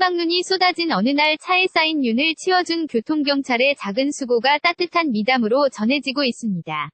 한방눈이 쏟아진 어느 날 차에 쌓인 윤을 치워준 교통경찰의 작은 수고가 따뜻한 미담으로 전해지고 있습니다.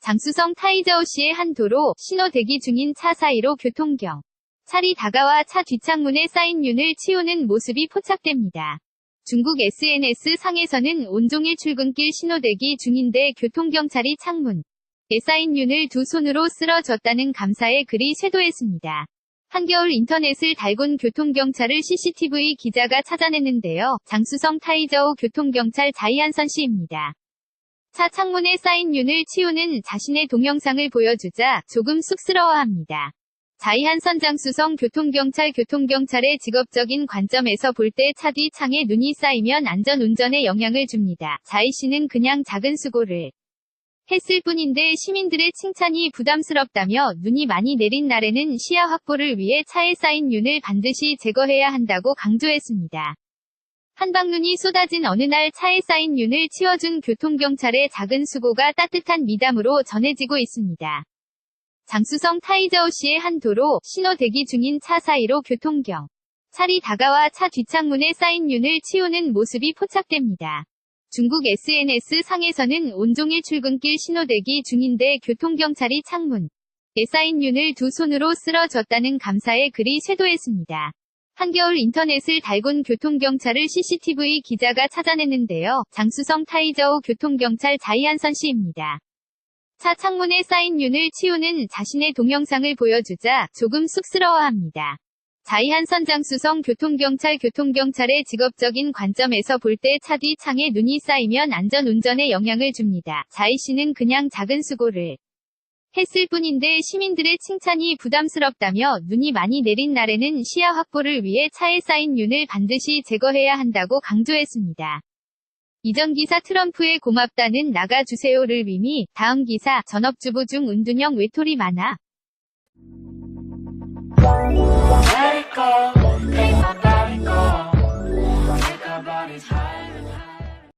장수성 타이저우 시의 한 도로 신호 대기 중인 차 사이로 교통경. 찰이 다가와 차 뒷창문에 쌓인 윤을 치우는 모습이 포착됩니다. 중국 SNS 상에서는 온종일 출근길 신호 대기 중인데 교통경찰이 창문 에 쌓인 윤을 두 손으로 쓸어 줬다는 감사의 글이 쇄도했습니다. 한겨울 인터넷을 달군 교통경찰을 CCTV 기자가 찾아냈는데요. 장수성 타이저우 교통경찰 자이한선 씨입니다. 차 창문에 쌓인 윤을 치우는 자신의 동영상을 보여주자 조금 쑥스러워합니다. 자이한선 장수성 교통경찰 교통경찰의 직업적인 관점에서 볼 때 차 뒤 창에 눈이 쌓이면 안전운전에 영향을 줍니다. 자이 씨는 그냥 작은 수고를 했을 뿐인데 시민들의 칭찬이 부담스럽다며 눈이 많이 내린 날에는 시야 확보를 위해 차에 쌓인 윤을 반드시 제거해야 한다고 강조했습니다. 한방눈이 쏟아진 어느 날 차에 쌓인 윤을 치워준 교통경찰의 작은 수고가 따뜻한 미담으로 전해지고 있습니다. 장수성 타이저우 시의 한 도로 신호 대기 중인 차 사이로 교통경. 찰이 다가와 차 뒷창문에 쌓인 윤을 치우는 모습이 포착됩니다. 중국 SNS 상에서는 온종일 출근길 신호대기 중인데 교통경찰이 창문 에 쌓인 윤을 두 손으로 쓸어줬다는 감사의 글이 쇄도했습니다. 한겨울 인터넷을 달군 교통경찰을 CCTV 기자가 찾아냈는데요. 장수성 타이저우 교통경찰 자이한선 씨입니다. 차 창문에 쌓인 윤을 치우는 자신의 동영상을 보여주자 조금 쑥스러워합니다. 자이한선 장수성 교통경찰 교통경찰의 직업적인 관점에서 볼 때 차 뒤 창에 눈이 쌓이면 안전운전에 영향을 줍니다. 자이 씨는 그냥 작은 수고를 했을 뿐인데 시민들의 칭찬이 부담스럽다며 눈이 많이 내린 날에는 시야 확보를 위해 차에 쌓인 윤을 반드시 제거해야 한다고 강조했습니다. 이전 기사 트럼프의 고맙다는 나가주세요를 의미, 다음 기사 전업주부 중 은둔형 외톨이 많아. call.